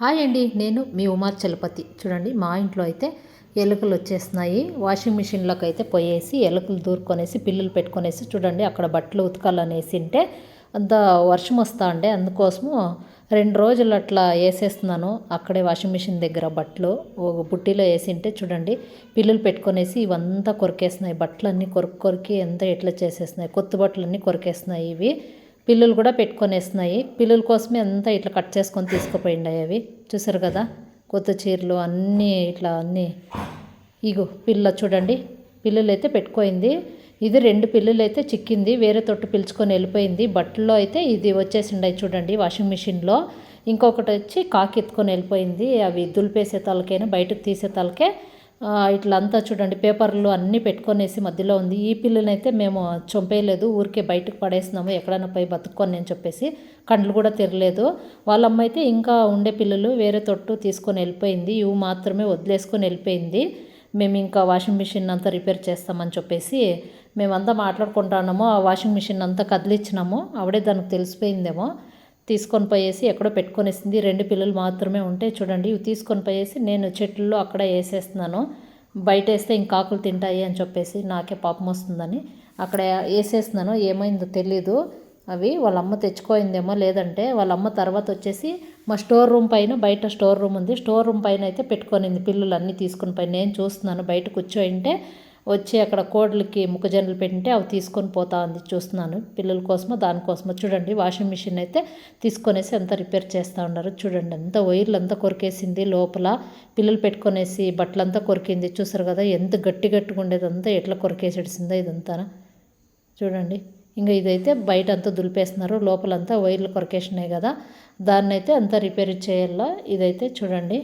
Hi అండి నేను మీ ఉమార్ చలపతి. చూడండి మా ఇంట్లో అయితే ఎలుకలు వచ్చేస్తున్నాయి. వాషింగ్ మిషన్లోకి అయితే పోయేసి ఎలుకలు దూరుకొనేసి పిల్లులు పెట్టుకొనేసి చూడండి అక్కడ బట్టలు ఉతకాలనేసి ఉంటే అంత వర్షం వస్తా ఉండే అందుకోసము రెండు రోజులు అట్లా వేసేస్తున్నాను. అక్కడే వాషింగ్ మిషన్ దగ్గర బట్టలు ఒక బుట్టిలో వేసింటే చూడండి పిల్లులు పెట్టుకొనేసి ఇవంతా కొరికేస్తున్నాయి. బట్టలన్నీ కొరికి కొరికి ఎంత ఎట్లా చేసేస్తున్నాయి. కొత్త బట్టలన్నీ కొరికేస్తున్నాయి ఇవి. పిల్లులు కూడా పెట్టుకొనేస్తున్నాయి. పిల్లుల కోసమే అంతా ఇట్లా కట్ చేసుకొని తీసుకుపోయిండాయి అవి. చూసారు కదా? కొత్త చీరలు అన్నీ ఇట్లా అన్నీ. ఇగో పిల్ల చూడండి. పిల్లులు అయితే పెట్టుకోయింది. ఇది రెండు పిల్లులు అయితే చిక్కింది. వేరే తొట్టు పిలుచుకొని వెళ్ళిపోయింది. బట్టల్లో అయితే ఇది వచ్చేసిండాయి చూడండి వాషింగ్ మిషన్లో. ఇంకొకటి వచ్చి కాకి ఎత్తుకొని వెళ్ళిపోయింది. అవి దులిపేసే తలకైనా బయటకు తీసే తలకే ఇట్లా అంతా చూడండి పేపర్లు అన్నీ పెట్టుకొనేసి మధ్యలో ఉంది. ఈ పిల్లనైతే మేము చంపేయలేదు ఊరికే బయటకు పడేసినాము ఎక్కడైనా పోయి బతుక్కొని అని చెప్పేసి కండ్లు కూడా తెరలేదు. వాళ్ళ అమ్మ అయితే ఇంకా ఉండే పిల్లలు వేరే తొట్టు తీసుకొని వెళ్ళిపోయింది ఇవి మాత్రమే వదిలేసుకొని వెళ్ళిపోయింది. మేము ఇంకా వాషింగ్ మిషన్ అంతా రిపేర్ చేస్తామని చెప్పేసి మేమంతా మాట్లాడుకుంటున్నాము ఆ వాషింగ్ మిషన్ అంతా కదిలిచ్చినాము ఆవిడే దానికి తెలిసిపోయిందేమో. తీసుకొని పోయేసి ఎక్కడో పెట్టుకొనేసింది. రెండు పిల్లలు మాత్రమే ఉంటే చూడండి ఇవి తీసుకొని పోయేసి నేను చెట్లలో అక్కడ వేసేస్తున్నాను. బయట వేస్తే ఇంకా ఆకులు తింటాయి అని చెప్పేసి నాకే పాపం వస్తుందని అక్కడ వేసేస్తున్నాను. ఏమైందో తెలీదు. అవి వాళ్ళ అమ్మ తెచ్చుకోయిందేమో లేదంటే వాళ్ళ అమ్మ తర్వాత వచ్చేసి మా స్టోర్ రూమ్ పైన బయట స్టోర్ రూమ్ ఉంది. స్టోర్ రూమ్ పైన అయితే పెట్టుకొనింది పిల్లలు అన్నీ తీసుకుని పైన నేను చూస్తున్నాను బయట కూర్చోయింటే వచ్చి అక్కడ కోడలికి ముక్కజొన్నలు పెట్టింటే అవి తీసుకొని పోతా ఉంది చూస్తున్నాను. పిల్లల కోసమో దానికోసమో చూడండి. వాషింగ్ మిషన్ అయితే తీసుకొనేసి అంతా రిపేర్ చేస్తూ ఉన్నారు. చూడండి అంతా వైర్లు అంతా కొరికేసింది. లోపల పిల్లలు పెట్టుకొనేసి బట్టలంతా కొరికింది. చూసారు కదా ఎంత గట్టి గట్టిగా ఉండేదంతా ఎట్లా కొరికేసేసిందో ఇదంతా చూడండి. ఇంకా ఇదైతే బయట అంతా దులిపేస్తున్నారు. లోపలంతా వైర్లు కొరికేసినాయి కదా. దాన్నైతే అంతా రిపేర్ చేయాలా? ఇదైతే చూడండి.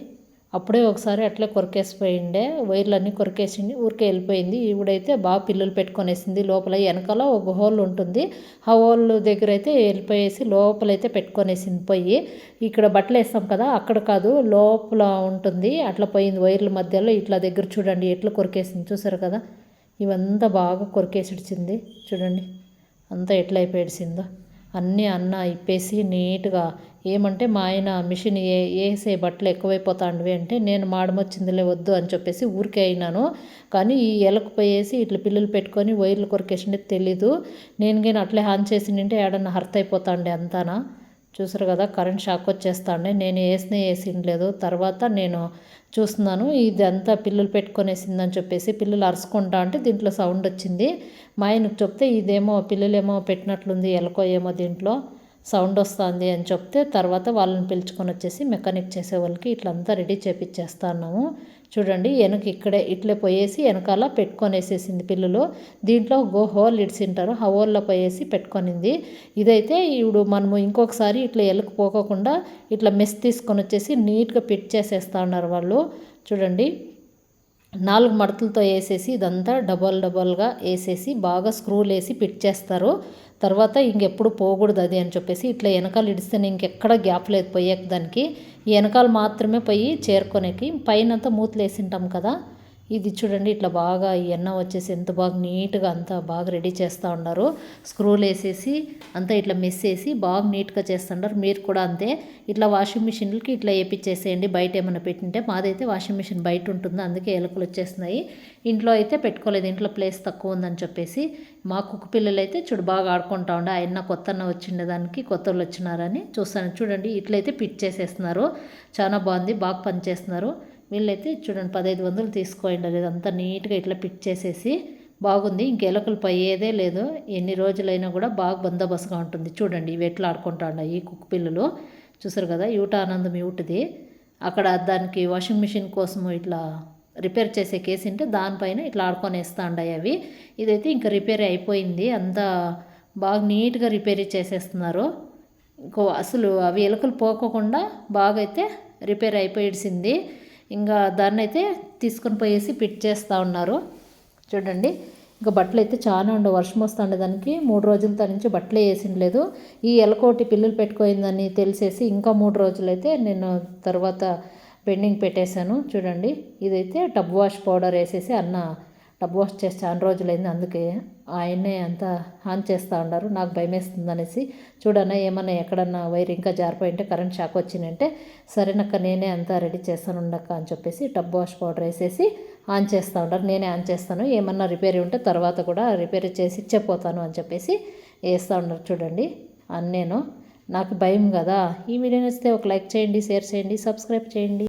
అప్పుడే ఒకసారి అట్లే కొరికేసిపోయిండే. వైర్లన్నీ కొరికేసింది ఊరికే వెళ్ళిపోయింది. ఈవిడైతే బాగా పిల్లలు పెట్టుకొనేసింది. లోపల వెనకాల ఒక హోల్ ఉంటుంది. ఆ హోల్ దగ్గర అయితే వెళ్ళిపోయేసి లోపలైతే పెట్టుకొనేసింది పోయి ఇక్కడ బట్టలు వేస్తాం కదా అక్కడ కాదు లోపల ఉంటుంది. అట్లా పోయింది వైర్ల మధ్యలో. ఇట్లా దగ్గర చూడండి ఎట్లా కొరికేసింది చూసారు కదా? ఇవంతా బాగా కొరికేసిడిచింది. చూడండి అంతా ఎట్లా అయిపోయిసిందో అన్నీ అన్న ఇప్పేసి నీట్గా. ఏమంటే మా ఆయన మిషన్ ఏ వేసే బట్టలు ఎక్కువైపోతాండివి అంటే నేను మాడమొచ్చిందిలే వద్దు అని చెప్పేసి ఊరికే అయినాను. కానీ ఈ ఎలకపోయేసి ఇట్లా పిల్లలు పెట్టుకొని వైర్లు కొరికేసిండే తెలీదు. నేను కానీ అట్లే హాన్ చేసి ఏడన్నా హర్త్ అయిపోతాండే అంతానా? చూసారు కదా కరెంట్ షాక్ వచ్చేస్తాండే నేను వేసినే వేసిండలేదు తర్వాత నేను చూస్తున్నాను ఇదంతా పిల్లలు పెట్టుకొనేసిందని చెప్పేసి పిల్లలు అరుచుకుంటా అంటే దీంట్లో సౌండ్ వచ్చింది. మా ఆయనకు చెప్తే ఇదేమో పిల్లలేమో పెట్టినట్లుంది ఎలకో ఏమో దీంట్లో సౌండ్ వస్తుంది అని చెప్తే తర్వాత వాళ్ళని పిలుచుకొని వచ్చేసి మెకానిక్ చేసే వాళ్ళకి ఇట్లంతా రెడీ చేపిచ్చేస్తా ఉన్నాము చూడండి వెనక ఇక్కడే ఇట్లే పోయేసి వెనకాల పెట్టుకొనేసేసింది పిల్లలు. దీంట్లో గో హోల్ ఇడ్సింటారు. ఆ హోల్లో పోయేసి పెట్టుకొనింది. ఇదైతే ఇప్పుడు మనము ఇంకొకసారి ఇట్లా ఎలుకు పోకోకుండా ఇట్లా మెస్ తీసుకొని వచ్చేసి నీట్గా పిట్ చేసేస్తా ఉన్నారు వాళ్ళు. చూడండి. నాలుగు మడతలతో వేసేసి ఇదంతా డబల్ డబల్గా వేసేసి బాగా స్క్రూలు వేసి పిట్ చేస్తారు. తర్వాత ఇంకెప్పుడు పోకూడదు అది అని చెప్పేసి ఇట్లా వెనకాల ఇడిస్తేనే ఇంకెక్కడ గ్యాప్ లేదు పోయేకి దానికి. వెనకాల మాత్రమే పోయి చేరుకోనేకి. పైనంతా మూతలు వేసింటాం కదా. ఇది చూడండి ఇట్లా బాగా ఈ ఎన్న వచ్చేసి ఎంత బాగా నీట్గా అంతా బాగా రెడీ చేస్తూ ఉన్నారు. స్క్రూలు వేసేసి అంతా ఇట్లా మెస్ వేసి బాగా నీట్గా చేస్తుంటారు మీరు కూడా అంతే. ఇట్లా వాషింగ్ మిషన్లకి ఇట్లా వేపించేసేయండి బయట ఏమైనా పెట్టింటే మాదైతే వాషింగ్ మిషన్ బయట ఉంటుంది. అందుకే ఎలుకలు వచ్చేస్తున్నాయి. ఇంట్లో అయితే పెట్టుకోలేదు. ఇంట్లో ప్లేస్ తక్కువ ఉందని చెప్పేసి మా కుక్క పిల్లలు అయితే చూడు బాగా ఆడుకుంటా ఉండే. ఆయన కొత్త అన్న వచ్చిండే దానికి కొత్త వాళ్ళు వచ్చినారని చూస్తాను. చూడండి ఇట్లయితే పిట్ చేసేస్తున్నారు. చాలా బాగుంది. బాగా పనిచేస్తున్నారు. వీళ్ళైతే చూడండి పదహైదు వందలు తీసుకోండి ఇదంతా నీట్గా ఇట్లా పిట్ చేసేసి బాగుంది. ఇంకెలకలు పోయేదే లేదు. ఎన్ని రోజులైనా కూడా బాగా బందోబస్తుగా ఉంటుంది. చూడండి ఇవి ఎట్లా ఆడుకుంటా ఈ కుక్క పిల్లలు. చూసారు కదా యూట ఆనందం యూటిది. అక్కడ దానికి వాషింగ్ మిషన్ కోసము ఇట్లా రిపేర్ చేసే కేసు ఉంటే దానిపైన ఇట్లా ఆడుకొనేస్తా ఉండాయి అవి. ఇదైతే ఇంకా రిపేర్ అయిపోయింది. అంతా బాగా నీట్గా రిపేర్ చేసేస్తున్నారు. ఇంకో అసలు అవి ఎలుకలు పోకోకుండా బాగా అయితే రిపేర్ అయిపోయిసింది ఇంకా దాన్ని అయితే తీసుకొని పోయేసి ఫిట్ చేస్తూ ఉన్నారు. చూడండి ఇంకా బట్టలు అయితే చాలా ఉండే వర్షం వస్తుండే దానికి. మూడు రోజుల నుంచి బట్టలే వేసిండలేదు. ఈ ఎలకోటి పిల్లలు పెట్టుకోయిందని తెలిసేసి ఇంకా మూడు రోజులైతే నేను తర్వాత పెండింగ్ పెట్టేశాను. చూడండి ఇదైతే టబ్ వాష్ పౌడర్ వేసేసి అన్న టబ్ వాష్ చేసి చాలా రోజులైంది అందుకే ఆయన్నే అంతా ఆన్ చేస్తూ ఉన్నారు. నాకు భయం వేస్తుంది అనేసి చూడన్నా ఏమన్నా ఎక్కడన్నా వైర్ ఇంకా జారిపోయింటే కరెంట్ షాక్ వచ్చిందంటే సరేనక్క నేనే అంతా రెడీ చేస్తాను ఉండక్క అని చెప్పేసి టబ్ వాష్ పౌడర్ వేసేసి ఆన్ చేస్తూ ఉంటారు నేనే ఆన్ చేస్తాను. ఏమన్నా రిపేర్ ఉంటే తర్వాత కూడా రిపేర్ చేసి ఇచ్చేపోతాను అని చెప్పేసి వేస్తూ ఉన్నారు చూడండి. అని నేను నాకు భయం కదా. ఈ వీడియో నచ్చితే ఒక లైక్ చేయండి షేర్ చేయండి సబ్స్క్రైబ్ చేయండి.